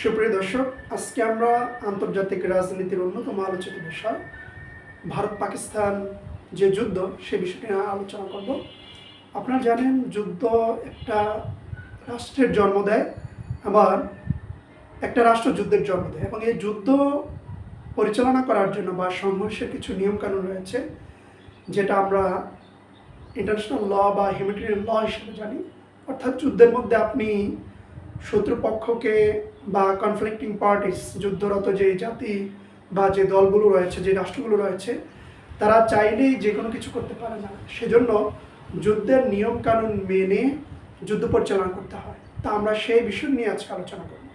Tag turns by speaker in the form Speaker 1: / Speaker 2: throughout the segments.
Speaker 1: সুপ্রিয় দর্শক, আজকে আমরা আন্তর্জাতিক রাজনীতির অন্যতম আলোচিত বিষয় ভারত পাকিস্তান যে যুদ্ধ, সে বিষয়টি নিয়ে আলোচনা করব। আপনারা জানেন, যুদ্ধ একটা রাষ্ট্রের জন্ম দেয়, আবার একটা রাষ্ট্র যুদ্ধের জন্ম দেয়। এবং এই যুদ্ধ পরিচালনা করার জন্য বা সংঘর্ষের কিছু নিয়মকানুন রয়েছে, যেটা আমরা ইন্টারন্যাশনাল ল বা হিউম্যানিটেরিয়ান ল হিসেবে জানি। অর্থাৎ যুদ্ধের মধ্যে আপনি শত্রুপক্ষকে বা কনফ্লিক্টিং পার্টিস যুদ্ধরত যে জাতি বা যে দলগুলো রয়েছে, যে রাষ্ট্রগুলো রয়েছে, তারা চাইলেই যে কোনো কিছু করতে পারে না। সেজন্য যুদ্ধের নিয়মকানুন মেনে যুদ্ধ পরিচালনা করতে হয়। তা আমরা সেই বিষয় নিয়ে আজকে আলোচনা করব।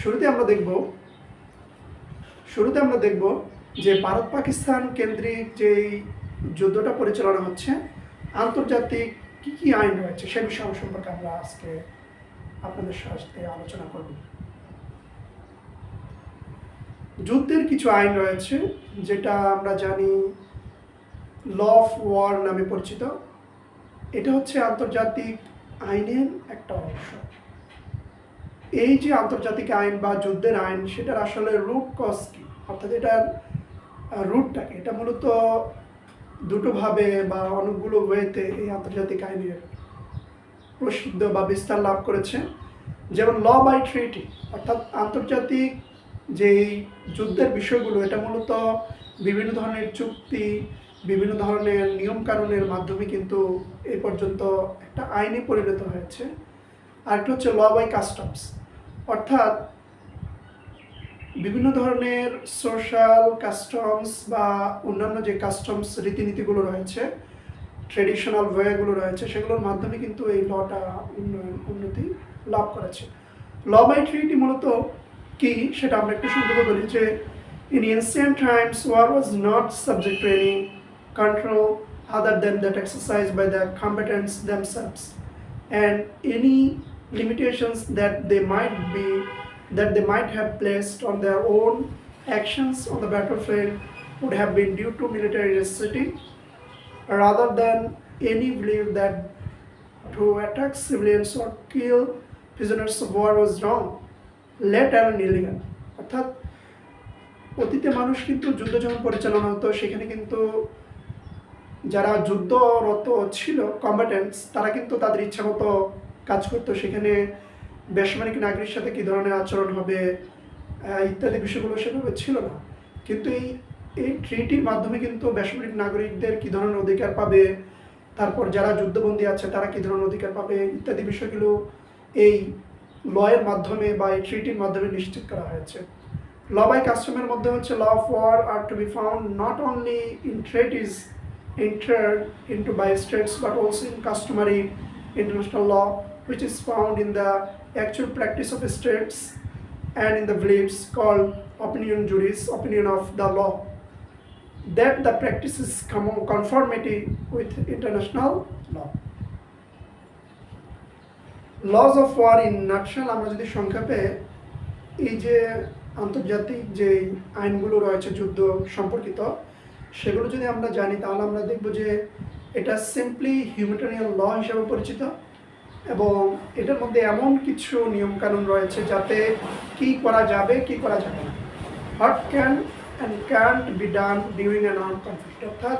Speaker 1: শুরুতে আমরা দেখব, শুরুতে আমরা দেখব যে ভারত পাকিস্তান কেন্দ্রিক যেই যুদ্ধটা পরিচালনা হচ্ছে, আন্তর্জাতিক কি কি আইন রয়েছে সে বিষয় সম্পর্কে আমরা আজকে আপনাদের সাথে আলোচনা করব। যুদ্ধের কিছু আইন রয়েছে, যেটা আমরা জানি ল অফ ওয়ার নামে পরিচিত। এটা হচ্ছে আন্তর্জাতিক আইনের একটা অংশ। এই যে আন্তর্জাতিক আইন বা যুদ্ধের আইন, সেটার আসলে রুট কজ কি? অর্থাৎ এটার রুটটাকে এটা মূলত দুটোভাবে বা অনেকগুলো ওয়েতে এই আন্তর্জাতিক আইনের প্রসিদ্ধ বা বিস্তার লাভ করেছে, যেমন ল বাই ট্রিটি, অর্থাৎ আন্তর্জাতিক যেই যুদ্ধের বিষয়গুলো, এটা মূলত বিভিন্ন ধরনের চুক্তি, বিভিন্ন ধরনের নিয়মকানুনের মাধ্যমে কিন্তু এই পর্যন্ত একটা আইনে পরিণত হয়েছে। আরেকটা হচ্ছে ল বাই কাস্টমস, অর্থাৎ বিভিন্ন ধরনের সোশ্যাল কাস্টমস বা অন্যান্য যে কাস্টমস রীতিনীতিগুলো রয়েছে ট্রেডিশনাল ওয়েগুলো রয়েছে, সেগুলোর মাধ্যমে কিন্তু এই লটা উন্নয়ন, উন্নতি লাভ করেছে। ল বাই ট্রিটি মূলত কি সেটা আমরা একটু সুন্দর বলি যে in ancient times war was not subject to any control other than that exercise by the competence themselves and any limitations that they might be that they might have placed on their own actions on the battlefield would have been due to military restricting rather than any belief that to attack civilians or kill prisoners of war was wrong, let alone illegal. অর্থাৎ অতীতে মানুষ কিন্তু যুদ্ধ যখন পরিচালনা হতো, সেখানে কিন্তু যারা যুদ্ধরত ছিল কম্বাটেন্টস তারা কিন্তু তাদের ইচ্ছা মতো কাজ করতো। সেখানে বেসামরিক নাগরিকের সাথে কী ধরনের আচরণ হবে ইত্যাদি বিষয়গুলো সেভাবে ছিল না। কিন্তু এই এই ট্রিটির মাধ্যমে কিন্তু বেসামরিক নাগরিকদের কি ধরনের অধিকার পাবে, তারপর যারা যুদ্ধবন্দী আছে তারা কি ধরনের অধিকার পাবে ইত্যাদি বিষয়গুলো এই লয়ের মাধ্যমে বা এই ট্রিটির মাধ্যমে নিশ্চিত করা হয়েছে। ল বাই কাস্টমের মধ্যে হচ্ছে law of war are to be found not only in treaties entered into by states but also in customary international law which is found in the actual practice of states and in the beliefs call opinion juris opinion of the law that the practice is conformity with international law. Laws of war in nutshell, আমরা যদি সংক্ষেপে এই যে আন্তর্জাতিক যে আইনগুলো রয়েছে, যুদ্ধ সম্পর্কিত, সেগুলো যদি আমরা জানি, তাহলে আমরা দেখব যে এটা সিম্পলি হিউম্যানিটেরিয়ান ল হিসেবে পরিচিত এবং এটার মধ্যে এমন কিছু নিয়মকানুন রয়েছে যাতে কি করা যাবে, কি করা যাবে না। What can and can't be done during an arm conflict অর্থাৎ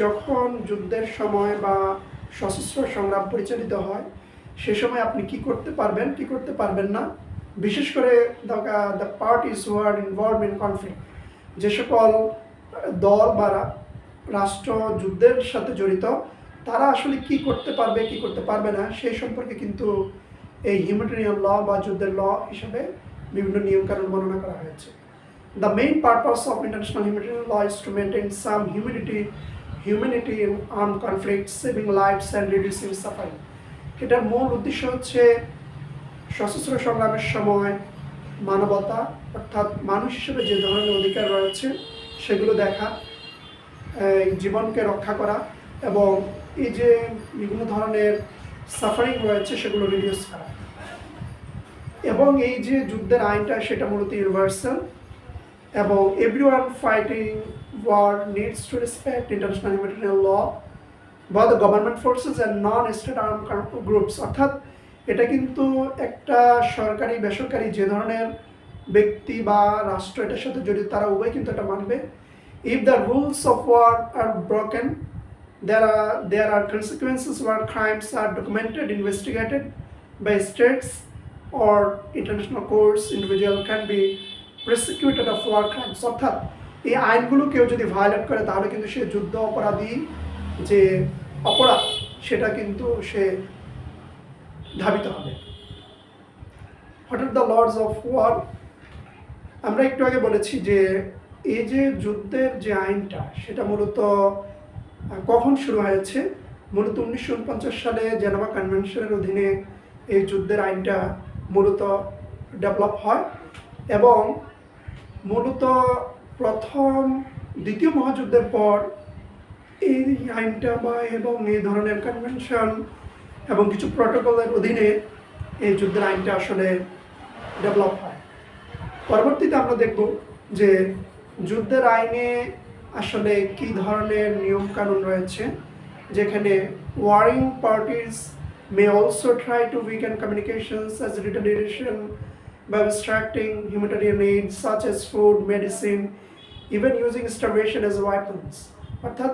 Speaker 1: যখন যুদ্ধের সময় বা সশস্ত্র সংগ্রাম পরিচালিত হয়, সে সময় আপনি কি করতে পারবেন, কি করতে পারবেন না? বিশেষ করে the parties are involve in conflict যে সকল দল বা রাষ্ট্র যুদ্ধের সাথে জড়িত, তারা আসলে কি করতে পারবে, কি করতে পারবে না, সেই সম্পর্কে কিন্তু এই হিউম্যানিটেরিয়ান ল বা যুদ্ধের ল হিসেবে বিভিন্ন নিয়মকানুন বর্ণনা করা হয়েছে। The main purpose of international humanitarian law is to maintain some humanity humanity in arm conflict saving lives and reducing suffering এটার মূল উদ্দেশ্য হচ্ছে সশস্ত্র সংগ্রামের সময় মানবতা, অর্থাৎ মানুষ হিসেবে যে ধরনের অধিকার রয়েছে, সেগুলো দেখা জীবনকে রক্ষা করা এবং এই যে বিভিন্ন ধরনের সাফারিং রয়েছে, সেগুলো রিডিউস করা। এবং এই যে যুদ্ধের আইনটা, সেটা মূলত ইউনিভার্সাল এবং everyone fighting war needs to respect international humanitarian law বা the government forces and non state arm groups অর্থাৎ এটা কিন্তু একটা সরকারি, বেসরকারি যে ধরনের ব্যক্তি বা রাষ্ট্র এটার সাথে জড়িত, তারা উভয় কিন্তু এটা মানবে। If the rules of war are broken there are there are consequences where crimes are documented, investigated by states or international courts, individual can be prosecuted of war crimes. অর্থাৎ এই আইনগুলো কেউ যদি ভায়োলেট করে, তাহলে কিন্তু সে যুদ্ধ অপরাধী যে অপরাধ, সেটা কিন্তু সে ধাবিত হবে। আর দ্য লর্ডস অফ ওয়ার আমরা একটু আগে বলেছি যে এই যে যুদ্ধের যে আইনটা, সেটা মূলত কখন শুরু হয়েছে? মূলত উনিশশো উনপঞ্চাশ সালে জেনেভা কনভেনশনের অধীনে এই যুদ্ধের আইনটা মূলত ডেভেলপ হয় এবং মূলত প্রথম, দ্বিতীয় মহাযুদ্ধের পর এই আইনটা বা এবং এই ধরনের কনভেনশন এবং কিছু প্রটোকলের অধীনে এই যুদ্ধের আইনটা আসলে ডেভেলপ হয়। পরবর্তীতে আমরা দেখব যে যুদ্ধের আইনে আসলে কি ধরনের নিয়ম কানুন রয়েছে, যেখানে warring parties may also try to weaken communications as retaliation by obstructing humanitarian aid such as food, medicine, even using starvation as weapons. অর্থাৎ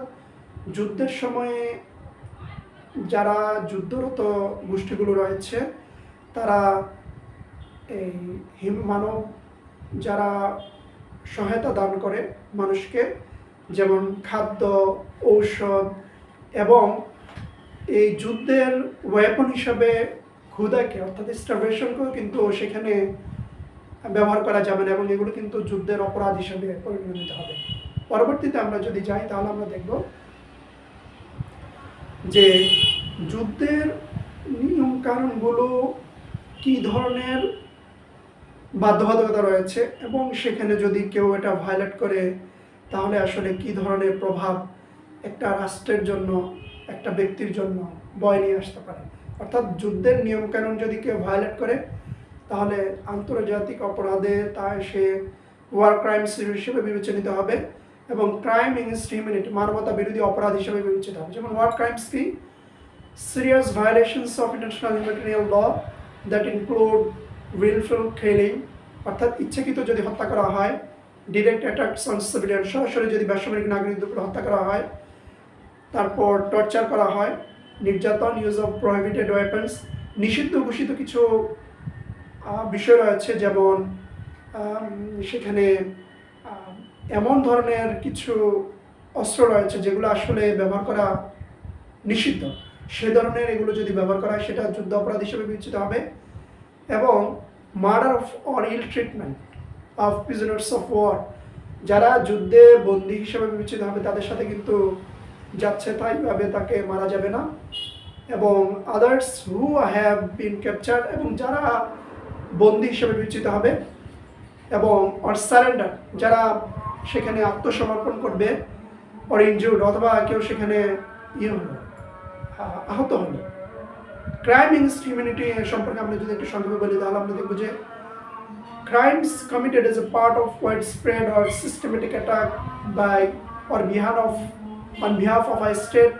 Speaker 1: যুদ্ধের সময়ে যারা যুদ্ধরত গোষ্ঠীগুলো রয়েছে তারা এই হিম মানব যারা সহায়তা দান করে মানুষকে যেমন খাদ্য ঔষধ এবং এই যুদ্ধের ওয়েপন হিসাবে ক্ষুদাকে, অর্থাৎ স্টারভেশনকেও কিন্তু সেখানে ব্যবহার করা যাবে না এবং এগুলো কিন্তু যুদ্ধের অপরাধ হিসাবে পরিগণিত হবে। পরবর্তীতে আমরা যদি যাই, তাহলে আমরা দেখব যে যুদ্ধের নিয়ম কানুনগুলো কী ধরনের বাধ্যবাধকতা রয়েছে এবং সেখানে যদি কেউ এটা ভায়োলেট করে, তাহলে আসলে কি ধরনের প্রভাব একটা রাষ্ট্রের জন্য, একটা ব্যক্তির জন্য বয় নিয়ে আসতে পারে? অর্থাৎ যুদ্ধের নিয়মকানুন যদি কেউ ভায়োলেট করে, তাহলে আন্তর্জাতিক অপরাধে তা সে ওয়ার ক্রাইমস হিসেবে বিবেচনিত হবে এবং ক্রাইম ইনস্ট হিউম্যানিটি মানবতা বিরোধী অপরাধ হিসেবে বিবেচিত হবে। যেমন ওয়ার ক্রাইমস কি? Serious violations of international humanitarian law that include willful killing, অর্থাৎ ইচ্ছাকৃত যদি হত্যা করা হয় ডিরেক্ট অ্যাটাকস অন সিভিলিয়ান সরাসরি যদি বেসামরিক নাগরিকদের উপর হত্যা করা হয়, তারপর টর্চার করা হয় নির্যাতন ইউজ অফ প্রহিবিটেড ওয়েপন্স নিষিদ্ধ ঘোষিত কিছু বিষয় রয়েছে যেমন সেখানে এমন ধরনের কিছু অস্ত্র রয়েছে যেগুলো আসলে ব্যবহার করা নিষিদ্ধ। সে ধরনের এগুলো যদি ব্যবহার করা হয়, সেটা যুদ্ধ অপরাধ হিসেবে বিবেচিত হবে এবং murder of or ill treatment of prisoners of war যারা যুদ্ধে বন্দী হিসেবে বিবেচিত হবে, তাদের সাথে কিন্তু যাচ্ছে তাইভাবে তাকে মারা যাবে না। এবং others who have been capture এবং যারা বন্দী হিসেবে বিবেচিত হবে এবং অর সারেন্ডার যারা সেখানে আত্মসমর্পণ করবে অর ইনজুর্ড অথবা কেউ সেখানে ইয়ে হলো আহত হলো। ক্রাইম ইনস্ট হিউম্যানিটি সম্পর্কে আমরা যদি একটু সংক্ষেপে বলি, তাহলে আমরা দেখব যে crimes committed as a part of widespread or systematic attack by or behalf of on behalf of a state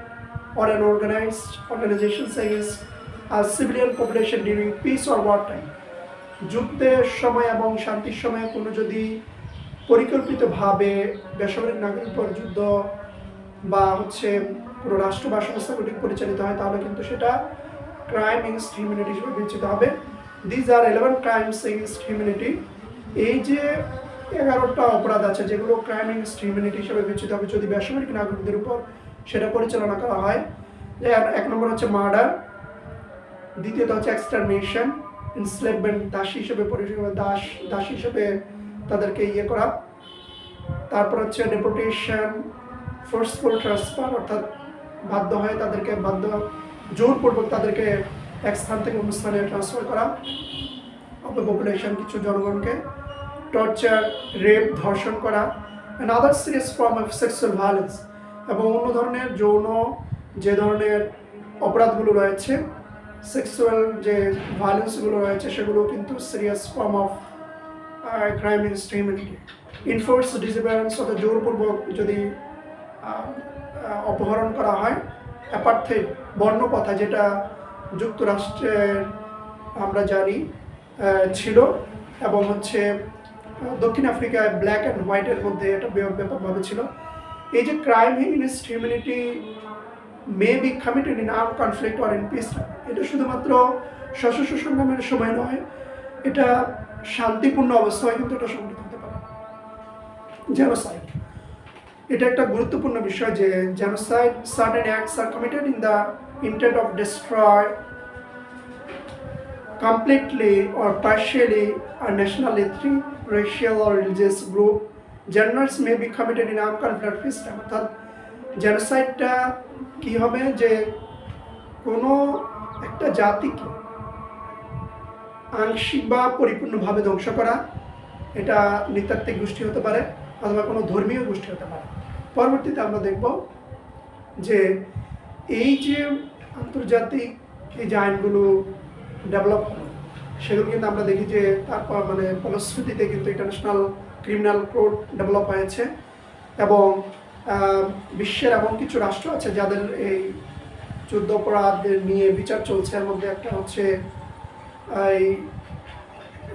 Speaker 1: or an organized organization against a civilian population during peace or wartime যুদ্ধের সময় এবং শান্তির সময় কোনো যদি পরিকল্পিতভাবে বেসামরিক নাগরিক উপর যুদ্ধ বা হচ্ছে কোনো রাষ্ট্র বা সংস্থা পরিচালিত হয়, তাহলে কিন্তু সেটা ক্রাইম এগেনস্ট হিউম্যানিটি হিসেবে বিবেচিত হবে। These are eleven crimes against humanity এই যে এগারোটা অপরাধ আছে, যেগুলো ক্রাইম এগেনস্ট হিসেবে বিবেচিত হবে। যদি বেসামরিক নাগরিকদের উপর সেটা পরিচালনা করা হয় যে এক- নম্বর হচ্ছে মার্ডার দ্বিতীয়ত হচ্ছে এক্সটারমিনেশন ইনস্লেভমেন্ট দাসী হিসেবে দাস দাস হিসেবে তাদেরকে ইয়ে করা। তারপর হচ্ছে ডেপুটেশন ফোর্সফুল ট্রান্সফার অর্থাৎ বাধ্য হয়ে তাদেরকে, বাধ্য, জোরপূর্বক তাদেরকে এক স্থান থেকে অন্য স্থানে ট্রান্সফার করা। অফ পপুলেশন কিছু জনগণকে। টর্চার রেপ ধর্ষণ করা and other serious form of sexual violence এবং অন্য ধরনের যৌন যে ধরনের অপরাধগুলো রয়েছে সেক্সুয়াল যে ভায়োলেন্সগুলো রয়েছে, সেগুলো কিন্তু serious form of crime against humanity enforced disappearance অর্থাৎ জোরপূর্বক যদি অপহরণ করা হয়, অ্যাপার্থে বর্ণপথা যেটা যুক্তরাষ্ট্রের, আমরা জানি ছিল, এবং হচ্ছে দক্ষিণ আফ্রিকায় ব্ল্যাক অ্যান্ড হোয়াইটের মধ্যে ব্যাপ- ব্যাপকভাবে ছিল। এই যে crime against humanity may be committed in arm conflict or in peace এটা শুধুমাত্র সশস্ত্র সংগ্রামের সময় নয় এটা শান্তিপূর্ণ অবস্থায় কিন্তু এটা সংঘটিত হতে পারে। জেনোসাইড এটা একটা গুরুত্বপূর্ণ বিষয় যে genocide certain acts are committed in the intent of destroy completely or partially a national, ethnic, racial or religious group. Genocides may be committed in armed conflict. অর্থাৎ জেনোসাইডটা কি হবে যে কোনো একটা জাতিকে আংশিক বা পরিপূর্ণভাবে ধ্বংস করা, এটা নৃতাত্ত্বিক গোষ্ঠী হতে পারে অথবা কোনো ধর্মীয় গোষ্ঠী হতে পারে পরবর্তীতে আমরা দেখব যে এই যে আন্তর্জাতিক এই যে আইনগুলো ডেভেলপ সেগুলো কিন্তু আমরা দেখি যে তারপর মানে ফলশ্রুতিতে কিন্তু ইন্টারন্যাশনাল ক্রিমিনাল কোর্ট ডেভেলপ হয়েছে এবং বিশ্বের এমন কিছু রাষ্ট্র আছে যাদের এই যুদ্ধ অপরাধদের নিয়ে বিচার চলছে। এর মধ্যে একটা হচ্ছে এই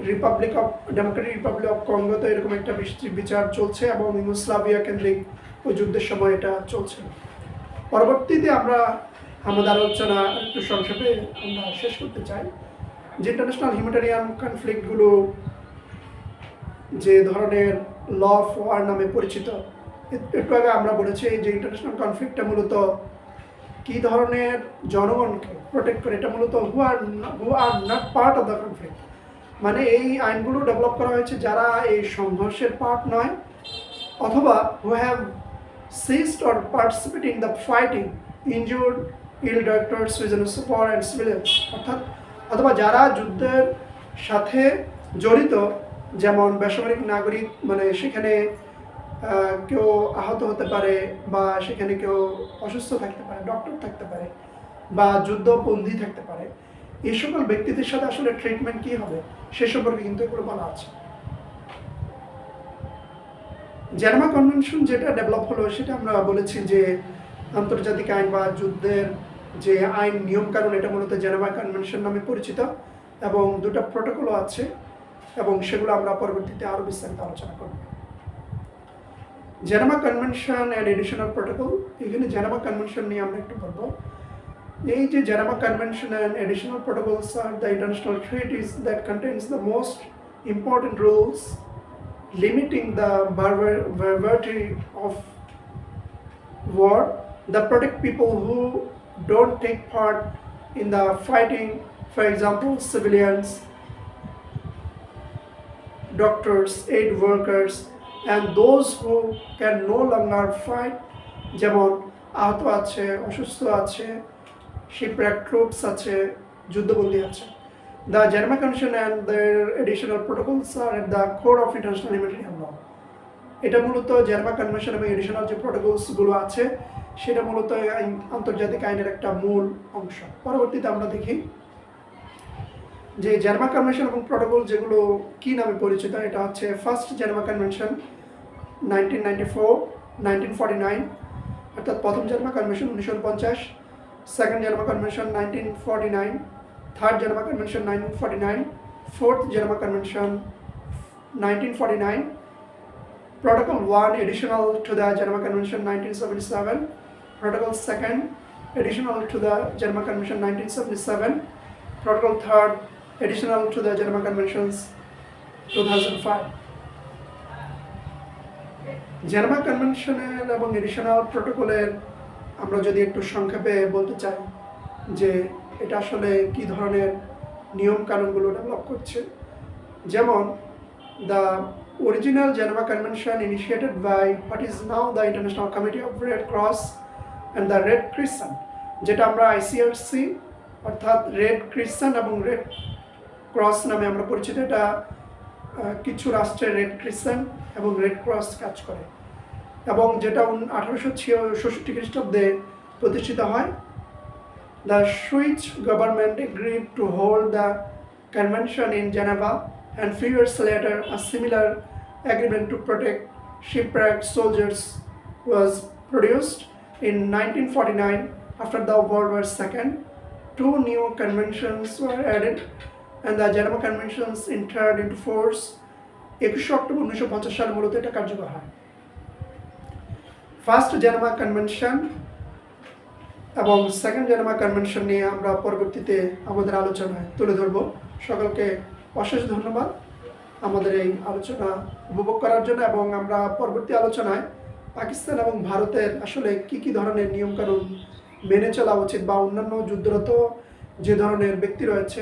Speaker 1: republic of democratic republic of কঙ্গোতে এরকম একটা বিচার চলছে এবং ইউগোস্লাভিয়া কেন্দ্রিক ওই যুদ্ধের সময় এটা চলছে। পরবর্তীতে আমরা আমাদের আলোচনা একটু সংক্ষেপে আমরা শেষ করতে চাই। যে ইন্টারন্যাশনাল হিউম্যানিটারিয়ান কনফ্লিক্টগুলো যে ধরনের ল অফ ওয়ার নামে পরিচিত একটু আগে আমরা বলেছি যে ইন্টারন্যাশনাল কনফ্লিক্টটা মূলত কি ধরনের জনগণকে প্রোটেক্ট করে, এটা মূলত who are who are not part of the conflict মানে এই আইনগুলো ডেভেলপ করা হয়েছে যারা এই সংঘর্ষের পার্ট নয়, অথবা who have ceased or participate in the fighting injured ill doctors regional support and civilians অর্থাৎ অথবা যারা যুদ্ধের সাথে জড়িত, যেমন বেসামরিক নাগরিক মানে সেখানে কেউ আহত হতে পারে বা সেখানে কেউ অসুস্থ থাকতে পারে ডক্টর থাকতে পারে বা যুদ্ধবন্দী থাকতে পারে, এই সকল ব্যক্তিদের সাথে আসলে ট্রিটমেন্ট কি হবে? সে সম্পর্কে কিন্তু এগুলো বলা আছে। জেনেভা কনভেনশন যেটা ডেভেলপ হলো সেটা আমরা বলেছি যে আন্তর্জাতিক আইন বা যুদ্ধের যে আইন, নিয়মকানুন এটা মূলত জেনেভা কনভেনশন নামে পরিচিত এবং দুটো প্রোটোকলও আছে এবং সেগুলো আমরা পরবর্তীতে আরও বিস্তারিত আলোচনা করব। Geneva Convention and additional protocol এখানে জেনেভা কনভেনশন নিয়ে আমরা একটু বলব। এই যে Geneva Convention and additional protocols are the international treaties that contains the most important rules the barbar- barbarity of war. That protect people who don't take part in the fighting for example civilians doctors aid workers and those who can no longer fight যেমন আহত আছে অসুস্থ আছে শিপরাক troops আছে যুদ্ধবন্দী আছে The Geneva Convention and their additional protocols are at the core of international humanitarian law. এটা মূলত Geneva Convention এবং এডিশনাল যে প্রোটোকলসগুলো আছে সেটা মূলত আন্তর্জাতিক আইনের একটা মূল অংশ। পরবর্তীতে আমরা দেখি যে জেনেভা কনভেনশন এবং প্রোটোকল যেগুলো কি নামে পরিচিত এটা হচ্ছে first Geneva Convention nineteen ninety four nineteen forty nine অর্থাৎ প্রথম জেনেভা কনভেনশন উনিশশো পঞ্চাশ second Geneva Convention nineteen forty nine third Geneva Convention 1949, fourth Geneva Convention 1949, Protocol 1 additional to the Geneva Convention 1977, Protocol 2nd additional to the Geneva Convention 1977, Protocol 3rd additional to the Geneva Conventions 2005. Geneva কনভেনশনের এবং additional প্রোটোকলের আমরা যদি একটু সংক্ষেপে বলতে চাই যে এটা আসলে কি ধরনের নিয়ম কানুনগুলো ডেভেলপ করছে যেমন the original Geneva Convention initiated by what is now the International Committee of Red Cross and the Red Crescent যেটা আমরা আইসিআরসি অর্থাৎ রেড ক্রিশ্চান এবং রেড ক্রস নামে আমরা পরিচিত, এটা কিছু রাষ্ট্রের রেড ক্রিশ্চান এবং রেড ক্রস কাজ করে। এবং যেটা আঠারোশো ছিয়, ষষ্ঠী খ্রিস্টাব্দে প্রতিষ্ঠিত হয়। The Swiss government agreed to hold the convention in Geneva and few years later a similar agreement to protect shipwrecked soldiers was produced In 1949, after the World War II, two new conventions were added উনিশশো পঞ্চাশ সালে মূলত এটা কার্যকর হয়। First Geneva Convention এবং second Geneva convention নিয়ে আমরা পরবর্তীতে আমাদের আলোচনায় তুলে ধরব। সকলকে অশেষ ধন্যবাদ। আমাদের এই আলোচনা উপভোগ করার জন্য এবং আমরা পরবর্তী আলোচনায় পাকিস্তান এবং ভারতের আসলে কি কি ধরনের নিয়মকানুন মেনে চলা উচিত বা অন্যান্য যুদ্ধরত যে ধরনের ব্যক্তি রয়েছে,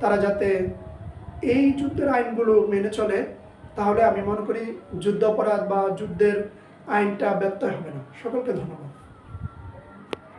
Speaker 1: তারা যাতে এই যুদ্ধের আইনগুলো মেনে চলে, তাহলে আমি মনে করি যুদ্ধ অপরাধ বা যুদ্ধের আইনটা ব্যত্যয় হবে না। সকলকে ধন্যবাদ।